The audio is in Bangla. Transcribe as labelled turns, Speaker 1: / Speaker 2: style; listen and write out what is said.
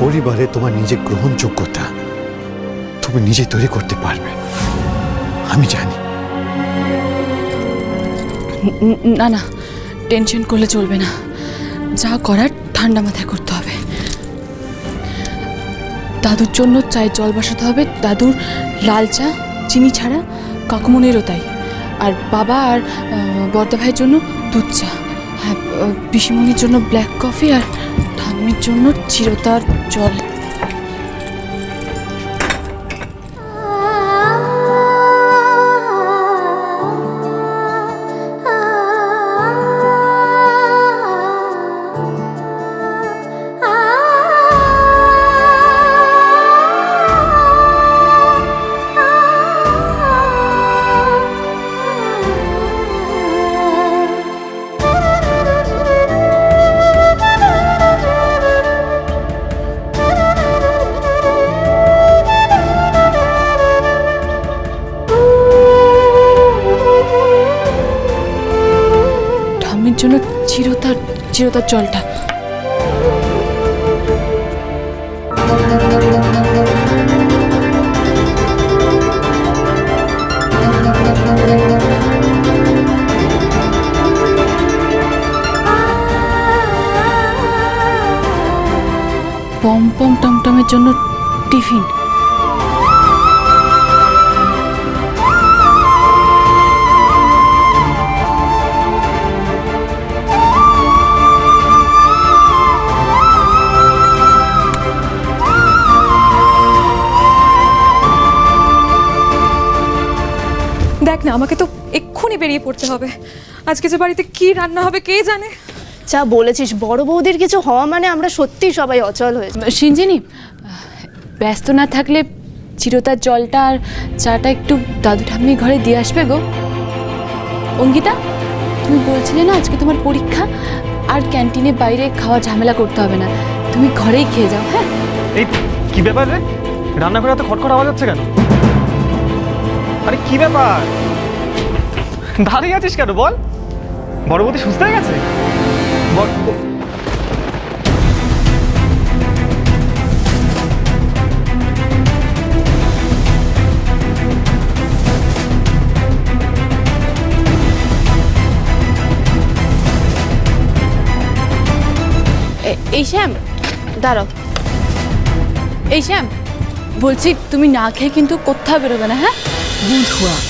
Speaker 1: পরিবারে তোমার নিজের গ্রহণযোগ্যতা তুমি নিজে তৈরি করতে পারবে। আমি জানি।
Speaker 2: না না, টেনশন করলে চলবে না। যা করার ঠান্ডা মাথায় করতে হবে। দাদুর জন্য চায়ের জল বসাতে হবে। দাদুর লাল চা, চিনি ছাড়া কাকুমনিরও তাই। আর বাবা আর বর্দা ভাইয়ের জন্য দুধ চা। হ্যাঁ পিসিমনির জন্য ব্ল্যাক কফি আর ঠাম্মির জন্য চিরতার জল। জন্য চিরতার চিরতার জলটা। পম পম টমটমের জন্য টিফিন।
Speaker 3: দেখ না আমাকে তো এক্ষুনি বেরিয়ে পড়তে হবে। আজকে যে বাড়িতে কি রান্না হবে কে জানে?
Speaker 4: যা বলেছিস বড় বৌদির কিছু হওয়া মানে আমরা সত্যি সবাই অচল হয়েছি
Speaker 2: সিঞ্জিনি ব্যস্ত না থাকলে চিরতার জলটা আর চাটা একটু দাদু ঠাম্মি ঘরে দিয়ে আসবে গো। অঙ্কিতা তুমি বলছিলে না আজকে তোমার পরীক্ষা? আর ক্যান্টিনে বাইরে খাওয়া ঝামেলা করতে হবে না। তুমি ঘরেই খেয়ে যাও হ্যাঁ?
Speaker 5: এই কি ব্যাপার রে? রান্নাঘরে এত খটখট আওয়াজ হচ্ছে কেন? আরে কি ব্যাপার? দাঁড়িয়ে আছিস কেন? বল। বড়বতী সুস্থ হয়ে গেছে? বল-
Speaker 2: এই শ্যাম দাঁড়াও। এই শ্যাম বলছি তুমি না খেয়ে কিন্তু কোথাও বেরোবে না হ্যাঁ?
Speaker 6: বুধুয়া